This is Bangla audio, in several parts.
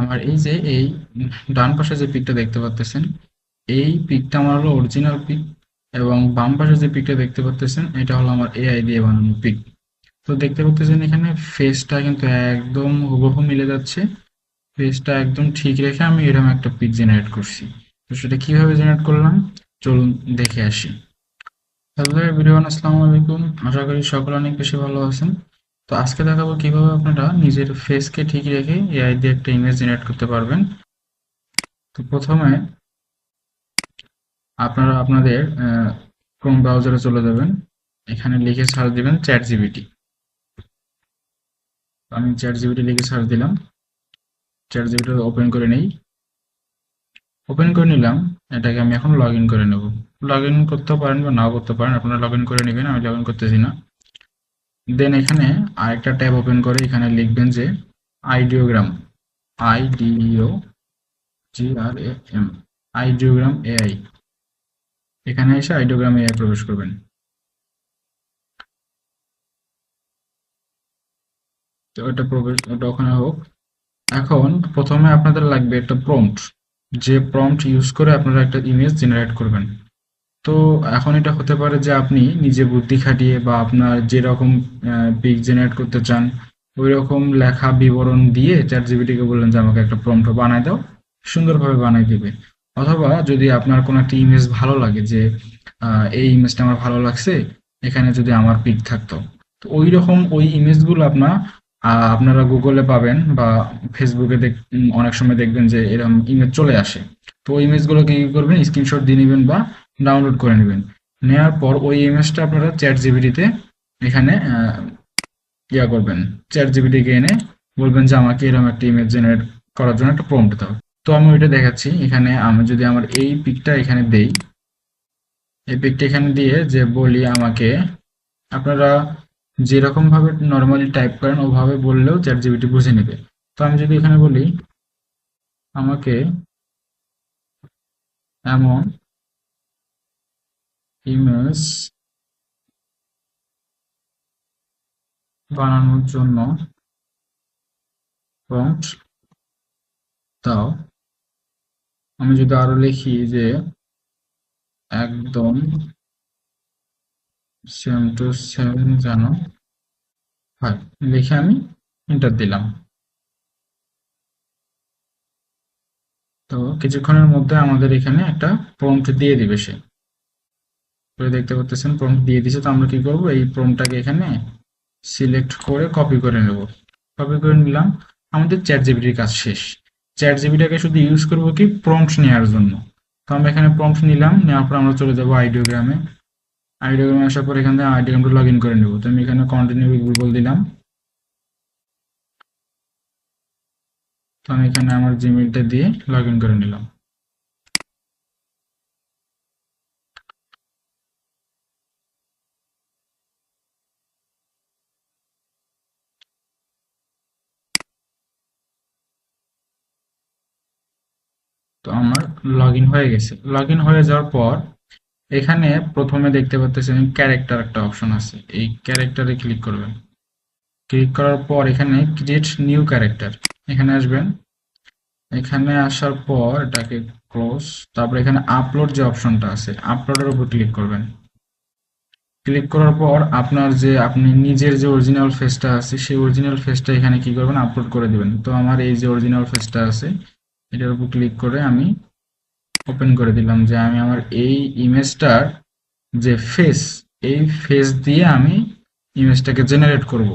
আমার এই যে এই ডান পাশে যে পিকটা দেখতে পাচ্ছেন এই পিকটা আমার হলো অরিজিনাল পিক এবং বাম পাশে যে পিকটা দেখতে পাচ্ছেন এটা হলো আমার এআই দিয়ে বানানো পিক। তো দেখতে পাচ্ছেন এখানে ফেসটা কিন্তু একদম হুবহু মিলে যাচ্ছে। ফেসটা একদম ঠিক রেখে আমি এরকম একটা পিক জেনারেট করছি। তো সেটা কীভাবে জেনারেট করলাম? চলুন দেখে আসি। হ্যালো এভরিওয়ান আসসালামু আলাইকুম। আশা করি সকলে অনেক বেশি ভালো আছেন। তো আজকে দেখাবো কীভাবে আপনারা নিজের ফেসকে ঠিক রেখে এআই দিয়ে একটা ইমেজ জেনারেট করতে পারবেন। তো প্রথমে আপনারা আপনাদের ক্রোম ব্রাউজারে চলে যাবেন। এখানে লিখে সার্চ দিবেন চ্যাট জিবিটি আমি চ্যাট জিবিটি লিখে সার্চ দিলাম। চ্যাট জিবিটি ওপেন করে নেই। ওপেন করে নিলাম। এটাকে আমি এখন লগ করে নেব। লগ ইন করতেও পারেন বা নাও করতে পারেন, আপনারা লগ করে নেবেন, আমি লগ করতেছি না। দেন এখানে আরেকটা ট্যাব ওপেন করে এখানে লিখবেন যে ideogram ideo G R M ideogram AI এখানে এসে আইডিওগ্রাম এআই প্রবেশ করবেন। তো এটা প্রবেশ ওটা ওখানে হোক। এখন প্রথমে আপনাদের লাগবে একটা প্রম্পট যে প্রম্পট ইউজ করে আপনারা একটা ইমেজ জেনারেট করবেন। তো এখন এটা হতে পারে যে আপনি নিজে বুদ্ধি খাটিয়ে বা আপনার যেরকম পিক জেনারেট করতে চান ওই রকম লেখা বিবরণ দিয়ে চ্যাট জিবিটিকে বললেন যে আমাকে একটা প্রম্পট বানায় দাও, সুন্দরভাবে বানাই দেবে। অথবা যদি আপনার কোনো একটা ইমেজ ভালো লাগে যে এই ইমেজটা আমার ভালো লাগছে, এখানে যদি আমার পিক থাকতো। তো ওই রকম ওই ইমেজগুলো আপনার আপনারা গুগলে পাবেন বা ফেসবুকে দেখ অনেক সময় দেখবেন যে এরকম ইমেজ চলে আসে। তো ওই ইমেজগুলোকে কি করবেন স্ক্রিনশট দিয়ে নেবেন বা ডাউনলোড করে নেবেন। নেওয়ার পর ওই ইমেজটা আপনারা চ্যাট জিবিটিতে এখানে ইয়া করবেন। চ্যাট জিবিটিকে এনে বলবেন যে, আমাকে এরকম একটা ইমেজ জেনারেট করার জন্য একটা প্রম্পট দাও। তো আমি ওইটা দেখাচ্ছি। এখানে আমি যদি আমার এই পিকটা এখানে দেই, এই পিকটা এখানে দিয়ে যে বলি আমাকে, আপনারা যেরকম ভাবে নর্মালি টাইপ করেন, ওভাবে বললেও চ্যাট জিবিটি বুঝে নেবে। তো আমি যদি এখানে বলি, আমাকে এমন ইমেজ বানানোর জন্য প্রম্পট দাও। আমি যদি আরও লিখি যে একদম সেম টু সেম যেন হয়, লিখে আমি এন্টার দিলাম। তো কিছুক্ষণের মধ্যে আমাদের এখানে একটা প্রম্পট দিয়ে দিবে সে। দেখতে পাচ্ছেন প্রম্পট দিয়ে দিছে। তো আমরা কি করব? এই প্রম্পটটাকে এখানে সিলেক্ট করে কপি করে নেব। কপি করে নিলাম। আমাদের চ্যাট জিবিটির কাজ শেষ। চ্যাট জিবিটাকে শুধু ইউজ করব কি প্রম্পট নেওয়ার জন্য। তো আমরা এখানে প্রম্পট নিলাম। নেওয়ার পর আমরা চলে যাব আইডিওগ্রামে আইডিওগ্রামে আসার পর এখান থেকে আইডিওগ্রামটা লগ ইন করে নেব। তো আমি এখানে কন্টিনিউ গুগল দিলাম। তো আমি এখানে আমার জিমেলটা দিয়ে লগ ইন করে নিলাম। তো আমার লগ হয়ে গেছে। লগ হয়ে যাওয়ার পর এখানে প্রথমে দেখতে পাচ্ছেন ক্যারেক্টার একটা অপশন আছে। এই ক্যারেক্টারে ক্লিক করবেন। ক্লিক করার পর এখানে ক্রিয়েট নিউ ক্যারেক্টার এখানে আসবেন। এখানে আসার পর এটাকে ক্লোজ তারপর এখানে আপলোড যে অপশনটা আছে আপলোডের উপর ক্লিক করবেন। ক্লিক করার পর আপনার যে, আপনি নিজের যে অরিজিনাল ফেসটা আছে, সেই অরিজিনাল ফেসটা এখানে কি করবেন আপলোড করে দিবেন। তো আমার এই যে অরিজিনাল ফেসটা আছে এটার উপর ক্লিক করে আমি ওপেন করে দিলাম যে আমি আমার এই ইমেজটার যে ফেস এই ফেস দিয়ে আমি ইমেজটাকে জেনারেট করব।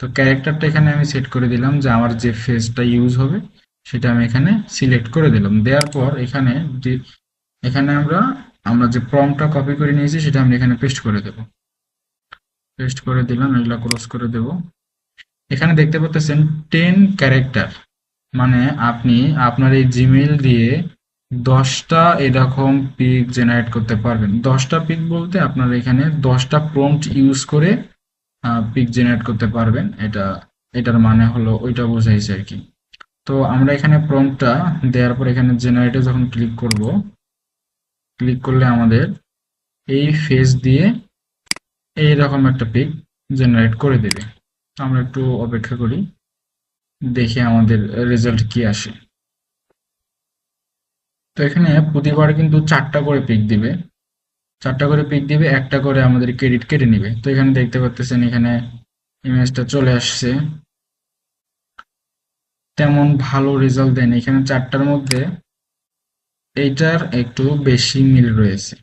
তো ক্যারেক্টারটা এখানে আমি সেট করে দিলাম যে আমার যে ফেসটা ইউজ হবে, সেটা আমি এখানে সিলেক্ট করে দিলাম। দেওয়ার পর এখানে এখানে আমরা আমরা যে প্রমটা কপি করে নিয়েছি, সেটা আমি এখানে পেস্ট করে দেব। পেস্ট করে দিলাম, এগুলা ক্লোজ করে দেব। এখানে দেখতে পাচ্ছেন টেন ক্যারেক্টার মানে আপনি আপনার এই জিমেল দিয়ে দশটা এরকম পিক জেনারেট করতে পারবেন। দশটা পিক বলতে আপনার এখানে দশটা প্রম্পট ইউজ করে পিক জেনারেট করতে পারবেন। এটা, এটার মানে হলো ওইটা বোঝাইছে আর কি। তো আমরা এখানে প্রম্পটটা দেওয়ার পর এখানে জেনারেটে যখন ক্লিক করব ক্লিক করলে আমাদের এই ফেস দিয়ে এইরকম একটা পিক জেনারেট করে দেবে। আমরা একটু অপেক্ষা করি। দেখি আমাদের রেজাল্ট কি আসে। তো এখানে প্রতিবার কিন্তু চারটা করে পিক দিবে। চারটা করে পিক দিবে, একটা করে আমাদের ক্রেডিট কেটে নিবে। তো এখানে দেখতে পাচ্ছেন এখানে ইমেজটা চলে আসছে। তেমন ভালো রেজাল্ট দেয়নি। এখানে চারটার মধ্যে এইটার একটু বেশি মিল রয়েছে।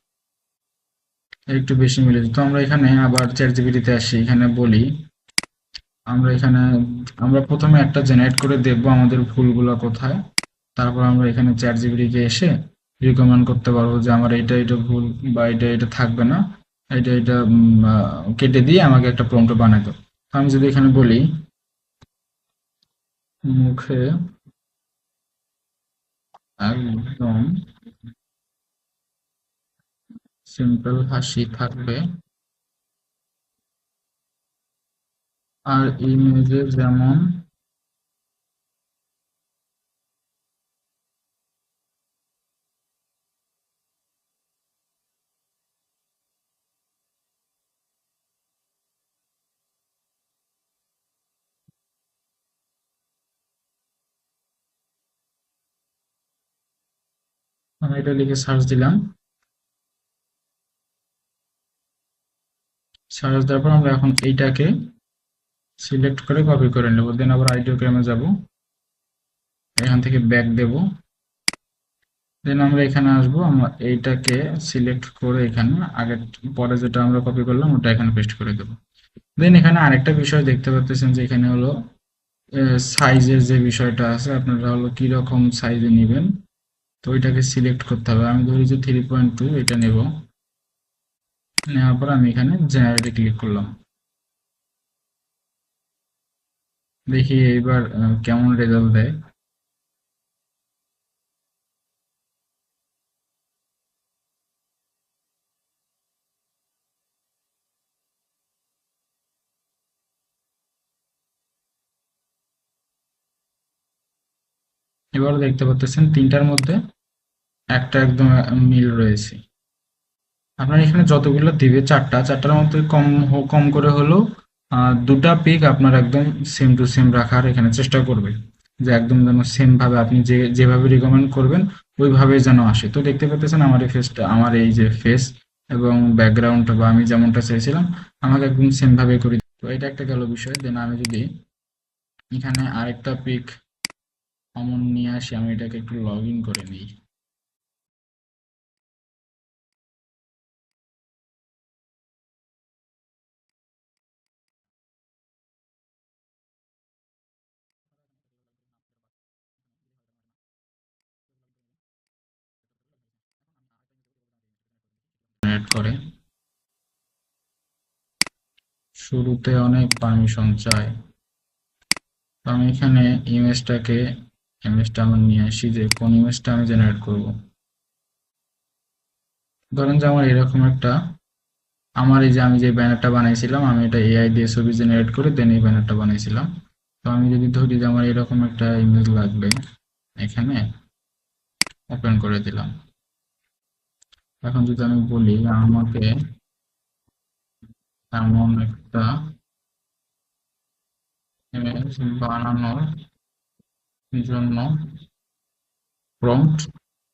একটু বেশি মিলে তো আমরা এখানে আবার চ্যাট জিপিটিতে আসি। এখানে বলি আমরা এখানে, আমরা প্রথমে একটা জেনারেট করে দেখব আমাদের ভুলগুলো কোথায়। তারপর আমরা এখানে চ্যাট জিপিটিকে এসে রিকমেন্ড করতে পারব যে আমার এটা এটা ভুল বা এটা এটা থাকবে না। এটা এটা কেটে দিয়ে আমাকে একটা প্রম্পট বানাই আমি যদি এখানে বলি, মুখে একদম সিম্পল হাসি থাকবে। আর ইমেজে যেমন আমি এটা লিখে সার্চ দিলাম। সার্চ দেওয়ার পর আমরা এখন এইটাকে সিলেক্ট করে কপি করে নেব দেন আবার আইডিওগ্রামে যাব। এখান থেকে ব্যাক দেব। দেন আমরা এখানে আসব, আমরা এইটাকে সিলেক্ট করে এখানে আগে পরে যেটা আমরা কপি করলাম, ওটা এখানে পেস্ট করে দেব। দেন এখানে আরেকটা বিষয় দেখতে পাচ্ছেন যে এখানে হলো সাইজের যে বিষয়টা আছে, আপনারা হলো কি রকম সাইজে নেবেন, তো ওইটাকে সিলেক্ট করতে হবে। আমি ধরি যে থ্রি পয়েন্ট টু এটা নেব। নেওয়ার পর আমি এখানে জেনারেটে ক্লিক করলাম। দেখি এইবার কেমন রেজাল্ট দেয়। এবার দেখতে পাচ্ছেন, তিনটার মধ্যে একটা একদম মিল রয়েছে। আপনার এখানে যতগুলো দিবে, চারটা, চারটার মধ্যে কম কম করে হলেও দুটা পিক আপনার একদম সেম টু সেম রাখার এখানে চেষ্টা করবে। যে একদম যেন সেম ভাবে আপনি যে, যেভাবে রিকমেন্ড করবেন, ওইভাবে যেন আসে। তো দেখতে পাচ্ছেন আমার এই ফেসটা আমার এই যে ফেস এবং ব্যাকগ্রাউন্ডটা বা আমি যেমনটা চাইছিলাম, আমাকে একদম সেম ভাবে করি তো এটা একটা গেল বিষয়। দেন আমি যদি এখানে আরেকটা পিক অমন নিয়ে আসি, আমি এটাকে একটু লগ ইন করে নিই। করে। শুরুতে অনেক পারমিশন চাই। আমি এখানে ইমেজটাকে ইমেজটা আমার নিয়ে আসি যে কোন ইমেজটা আমি জেনারেট করব। ধরেন যে আমার এরকম একটা, আমার এই যে আমি যে ব্যানারটা বানাইছিলাম, আমি এটা এআই দিয়ে ছবি জেনারেট করে দেন এই ব্যানারটা বানাইছিলাম। তো আমি যদি ধরি যে আমার এরকম একটা ইমেজ লাগবে, এখানে ওপেন করে দিলাম। এখন যদি আমি বলি আমাকে এমন একটা ইমেজ বানানোর জন্য প্রম্পট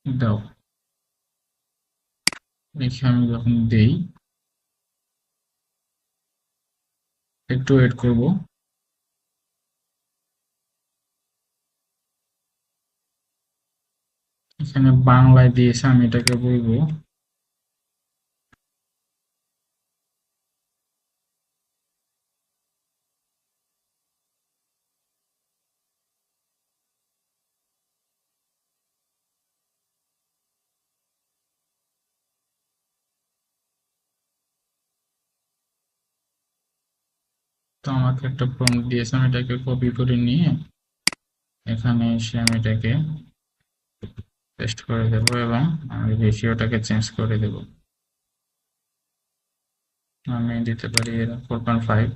দাও। এখানে আমি যখন দেই, একটু ওয়েট করব। এখানে বাংলায় দিয়েছে, আমি এটাকে বলব তো আমাকে একটা প্রম্পট দিয়েছে, আমি এটাকে কপি করে নিয়ে এখানে এসে আমি এটাকে পেস্ট করে দেব এবং আমি রেশিওটাকে চেঞ্জ করে দেব। আমি দিতে পারি ফোর পয়েন্ট ফাইভ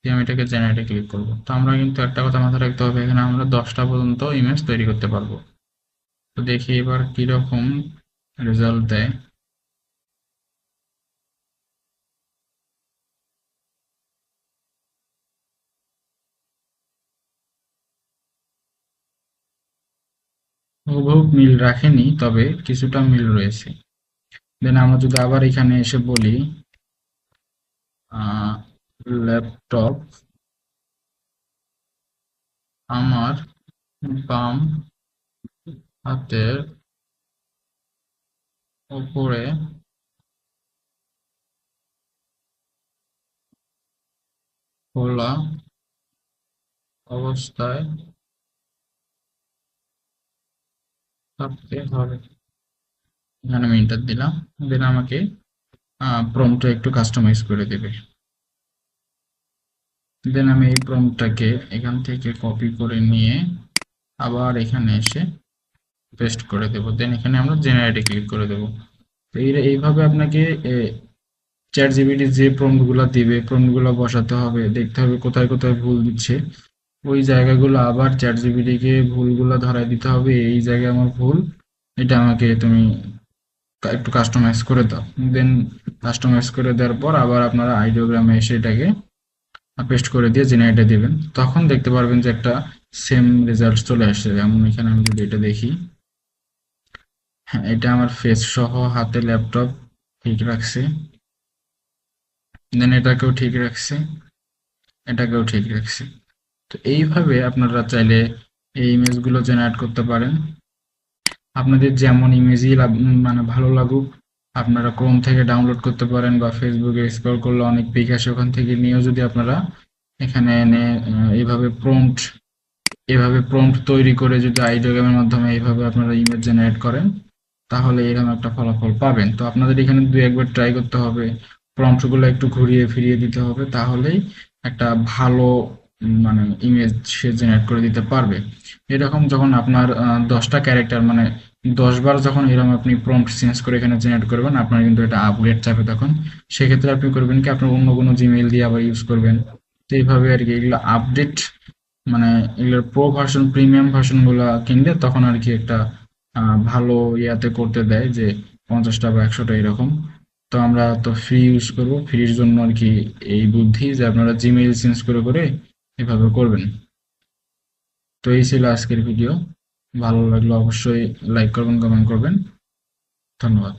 দিয়ে আমি এটাকে জেনারেটে ক্লিক করব। তো আমরা কিন্তু একটা কথা মাথায় রাখতে হবে, এখানে আমরা দশটা পর্যন্ত ইমেজ তৈরি করতে পারব। তো দেখি এবার কীরকম রেজাল্ট দেয়। হুবহু মিল রাখেনি, তবে কিছুটা মিল রয়েছে। দেন আমরা যদি আবার এখানে এসে বলি ল্যাপটপ আমার বাম হাতের উপরে খোলা অবস্থায় থাকতে হবে এখানে আমি এন্টার দিলাম। দেন আমাকে প্রম্পটটা একটু কাস্টমাইজ করে দেবে। দেন আমি এই প্রম্পটটাকে এখান থেকে কপি করে নিয়ে আবার এখানে এসে পেস্ট করে দেব। দেন এখানে আমরা জেনারেটে ক্লিক করে দেব। তো এইভাবে আপনাকে চ্যাট জিবিটি যে প্রম্পটগুলো দিবে প্রম্পটগুলো বসাতে হবে, দেখতে হবে কোথায় কোথায় ভুল দিচ্ছে। ওই জায়গাগুলো আবার চ্যাট জিবিটিকে ভুলগুলো ধরাই দিতে হবে, এই জায়গায় আমার ভুল। এটা আমাকে তুমি একটু কাস্টমাইজ করে দাও। দেন কাস্টমাইজ করে দেওয়ার পর আবার আপনারা আইডিওগ্রামে এসে এটাকে পেস্ট করে দিয়ে জেনারেটে দিবেন। তখন দেখতে পারবেন যে একটা সেম রেজাল্ট চলে আসছে। যেমন এখানে আমি যদি এটা দেখি হ্যাঁ এটা আমার ফেস সহ হাতে ল্যাপটপ ঠিক রাখছে। দেন এটাকেও ঠিক রাখছে, এটাকেও ঠিক রাখছে। তো এইভাবে আপনারা চাইলে এই ইমেজগুলো জেনারেট করতে পারেন। আপনাদের যেমন ইমেজই মানে ভালো লাগুক, আপনারা ক্রোম থেকে ডাউনলোড করতে পারেন বা ফেসবুকে স্ক্রল করলে অনেক পিক আসে ওখান থেকে নিয়েও যদি আপনারা এখানে এনে এইভাবে প্রম্পট এভাবে প্রম্পট তৈরি করে যদি আইডিওগ্রামের মাধ্যমে এইভাবে আপনারা ইমেজ জেনারেট করেন, তাহলে এরকম একটা ফলাফল পাবেন। তো আপনাদের এখানে দুই একবার ট্রাই করতে হবে। প্রম্পটগুলো একটু ঘুরিয়ে ফিরিয়ে দিতে হবে, তাহলেই একটা ভালো মানে ইমেজ সে জেনারেট করে দিতে পারবে। এরকম যখন আপনার দশটা ক্যারেক্টার মানে দশ বার যখন এরকম আপনি প্রম্পট চেঞ্জ করে এখানে জেনারেট করবেন, আপনার কিন্তু এটা আপগ্রেড চাপে তখন। সেক্ষেত্রে আপনি করবেন কি আপনার অন্য কোনো জিমেইল দিয়ে আবার ইউজ করবেন। তো এইভাবে আর কি এগুলো আপডেট মানে এগুলোর প্রো ভার্সন প্রিমিয়াম ভার্সনগুলো কিনলে তখন আর কি একটা ভালো ইয়াতে করতে দেয় যে পঞ্চাশটা বা একশোটা এরকম। তো আমরা তো ফ্রি ইউজ করব। ফ্রির জন্য আর কি এই বুদ্ধি যে আপনারা জিমেইল চেঞ্জ করে করে এভাবে করবেন। তো এই ছিল আজকের ভিডিও ভালো লাগলে অবশ্যই লাইক করবেন কমেন্ট করবেন। ধন্যবাদ।